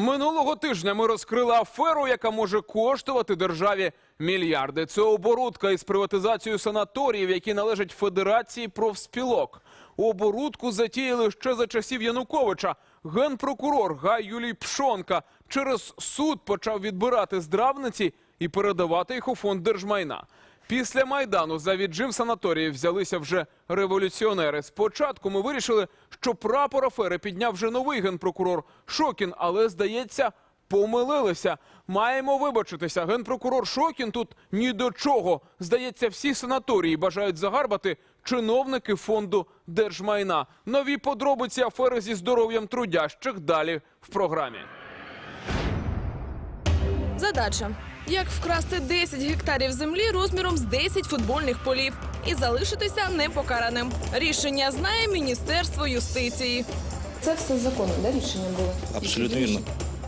Минулого тижня ми розкрили аферу, яка може коштувати державі мільярди. Це оборудка із приватизацією санаторіїв, які належать Федерації профспілок. Оборудку затіяли ще за часів Януковича. Генпрокурор Гай Юлій Пшонка через суд почав відбирати здравниці і передавати їх у фонд держмайна. Після майдану за віджим санаторіїв взялися вже революціонери. Спочатку ми вирішили, що прапор афери підняв вже новий генпрокурор Шокін, але здається. Помилилися. Маємо вибачитися. Генпрокурор Шокін тут ні до чого. Здається, всі санаторії бажають загарбати чиновники фонду держмайна. Нові подробиці афери зі здоров'ям трудящих далі в програмі. Задача: як вкрасти 10 гектарів землі розміром з 10 футбольних полів і залишитися непокараним. Рішення знає Міністерство юстиції. Це все законно, да, рішення було? Абсолютно вірно.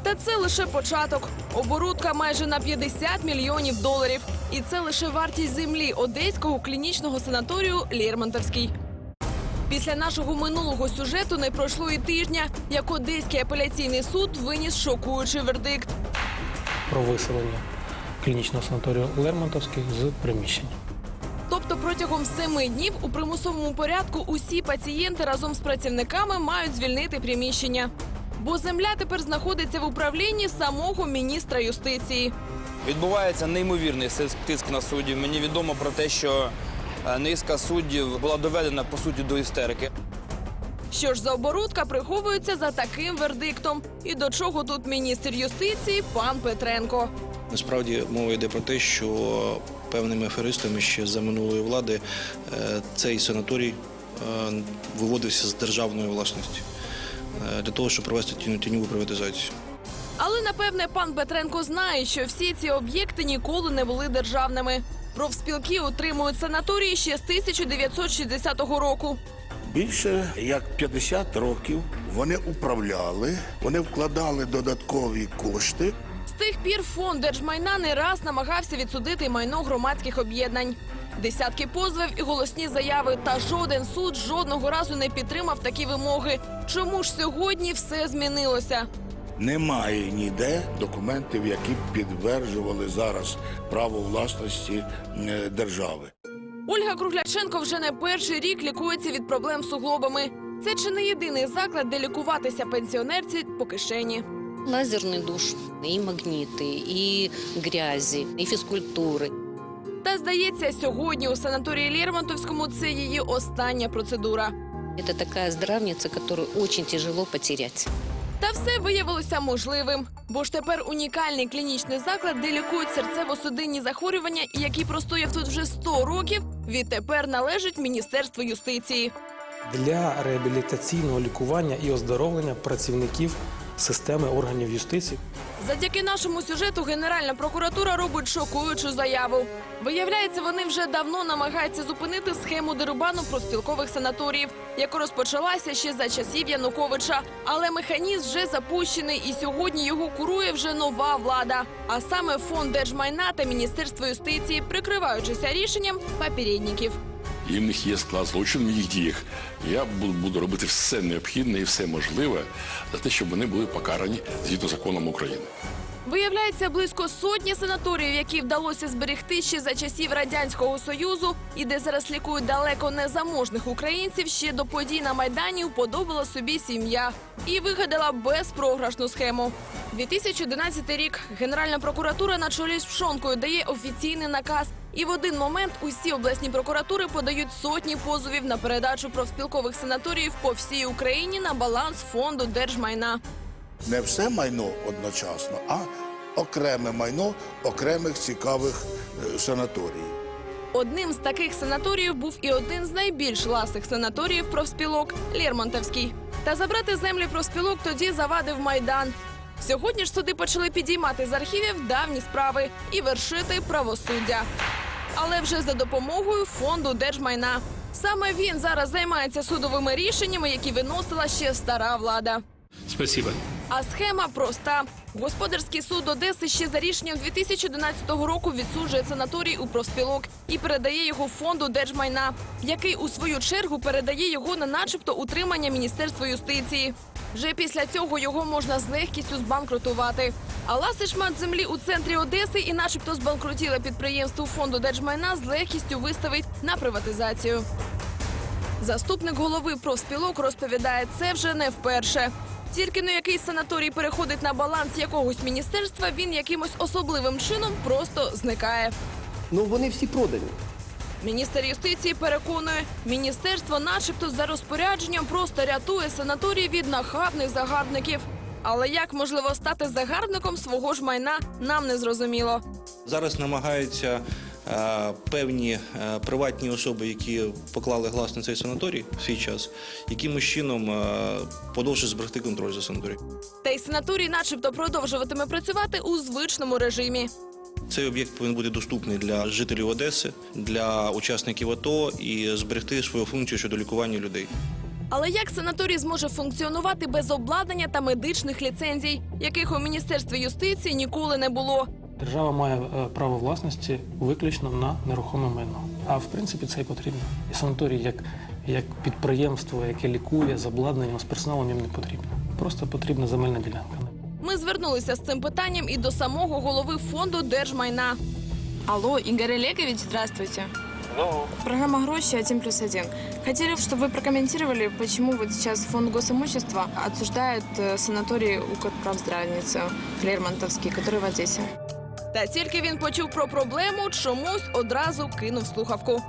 Та це лише початок. Оборудка майже на 50 мільйонів доларів. І це лише вартість землі одеського клінічного санаторію Лермонтовський. Після нашого минулого сюжету не пройшло і тижня, як Одеський апеляційний суд виніс шокуючий вердикт. про виселення клінічного санаторію Лермонтовський з приміщення. Тобто протягом семи днів у примусовому порядку усі пацієнти разом з працівниками мають звільнити приміщення. Бо земля тепер знаходиться в управлінні самого міністра юстиції. Відбувається неймовірний тиск на суддів. Мені відомо про те, що е, низка суддів була доведена по суті до істерики. Що ж за оборудка приховується за таким вердиктом? І до чого тут міністр юстиції пан Петренко? Насправді мова йде про те, що певними аферистами ще за минулої влади е, цей санаторій е, виводився з державної власності е, для того, щоб провести тінь- тіньову приватизацію. Але напевне пан Петренко знає, що всі ці об'єкти ніколи не були державними. Профспілки утримують санаторії ще з 1960 року. Більше як 50 років вони управляли, вони вкладали додаткові кошти. З тих пір фонд держмайна не раз намагався відсудити майно громадських об'єднань. Десятки позовів і голосні заяви, та жоден суд жодного разу не підтримав такі вимоги. Чому ж сьогодні все змінилося? Немає ніде документів, які б підтверджували зараз право власності е, держави. Ольга Кругляченко вже не перший рік лікується від проблем з суглобами. Це чи не єдиний заклад, де лікуватися пенсіонерці по кишені. Лазерный душ, и магниты, и грязи, и физкультуры. Та здається, сьогодні у санаторії Лермонтовському це її остання процедура. Это такая здравница, которую очень тяжело потерять. Та все виявилося можливим, бо ж тепер унікальний клінічний заклад, де лікують серцево-судинні захворювання, і який простояв тут вже 100 років, відтепер належить Міністерству юстиції. Для реабілітаційного лікування і оздоровлення працівників системи органів юстиції Завдяки нашому сюжету Генеральна прокуратура робить шокуючу заяву. Виявляється, вони вже давно намагаються зупинити схему дерибану профспілкових санаторіїв, яка розпочалася ще за часів Януковича. Але механізм вже запущений, і сьогодні його курує вже нова влада. А саме фонд держмайна та міністерство юстиції, прикриваючися рішенням попередників. І в них є склад злочину в їх діях. Я буду, робити все необхідне і все можливе за те, щоб вони були покарані згідно законом України. Виявляється, близько сотні санаторіїв, які вдалося зберегти ще за часів радянського союзу, і де зараз лікують далеко незаможних українців, ще до подій на майдані уподобала собі сім'я і вигадала безпрограшну схему. 2011 рік Генеральна прокуратура на чолі з Пшонкою дає офіційний наказ. І в один момент усі обласні прокуратури подають сотні позовів на передачу профспілкових санаторіїв по всій Україні на баланс фонду держмайна. Не все майно одночасно, а окреме майно окремих цікавих е, санаторій. Одним з таких санаторіїв був і один з найбільш ласих санаторіїв профспілок Лермонтовський. Та забрати землі профспілок тоді завадив майдан. Сьогодні ж суди почали підіймати з архівів давні справи і вершити правосуддя. Але вже за допомогою фонду держмайна. Саме він зараз займається судовими рішеннями, які виносила ще стара влада. Спасибо. А схема проста. Господарський суд Одеси ще за рішенням 2011 року відсуджує санаторій у профспілок і передає його фонду держмайна, який у свою чергу передає його на начебто утримання Міністерства юстиції. Вже після цього його можна з легкістю збанкрутувати. А ласий шмат землі у центрі Одеси і, начебто, збанкрутіле підприємство фонду держмайна з легкістю виставить на приватизацію. Заступник голови профспілок розповідає, це вже не вперше. Тільки на якийсь санаторій переходить на баланс якогось міністерства, він якимось особливим чином просто зникає. Ну вони всі продані. Міністр юстиції переконує, міністерство, начебто, за розпорядженням просто рятує санаторій від нахабних загарбників. Але як можливо стати загарбником свого ж майна, нам не зрозуміло. Зараз намагаються е, певні е, приватні особи, які поклали глас на цей санаторій в свій час, якимось чином е, подовше зберегти контроль за санаторієм. Та й санаторій, начебто, продовжуватиме працювати у звичному режимі. Цей об'єкт повинен бути доступний для жителів Одеси, для учасників АТО і зберегти свою функцію щодо лікування людей. Але як санаторій зможе функціонувати без обладнання та медичних ліцензій, яких у міністерстві юстиції ніколи не було? Держава має е, право власності виключно на нерухоме майно. А в принципі це і потрібно. І санаторій як, як підприємство, яке лікує з обладнанням, з персоналом їм не потрібно. Просто потрібна земельна ділянка. Ми звернулися з цим питанням і до самого голови фонду держмайна. Алло, Игорь Олегович, здравствуйте. Программа «Гроши 1 плюс 1». Хотели, чтобы вы прокомментировали, почему вот сейчас фонд госимущества отсуждает э, санаторий Укрправздравницы Лермонтовский, который в Одессе. Та тільки він почув про проблему, чомусь одразу кинув слухавку.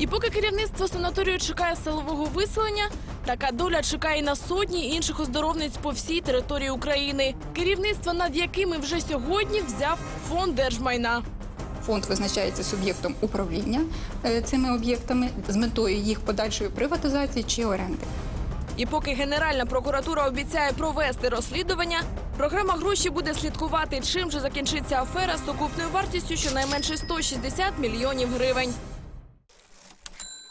І поки керівництво санаторію чекає силового виселення, така доля чекає на сотні інших оздоровниць по всій території України. Керівництво, над якими вже сьогодні взяв фонд держмайна. Фонд визначається суб'єктом управління е, цими об'єктами з метою їх подальшої приватизації чи оренди. І поки Генеральна прокуратура обіцяє провести розслідування, програма гроші буде слідкувати, чим же закінчиться афера з сукупною вартістю щонайменше 160 мільйонів гривень.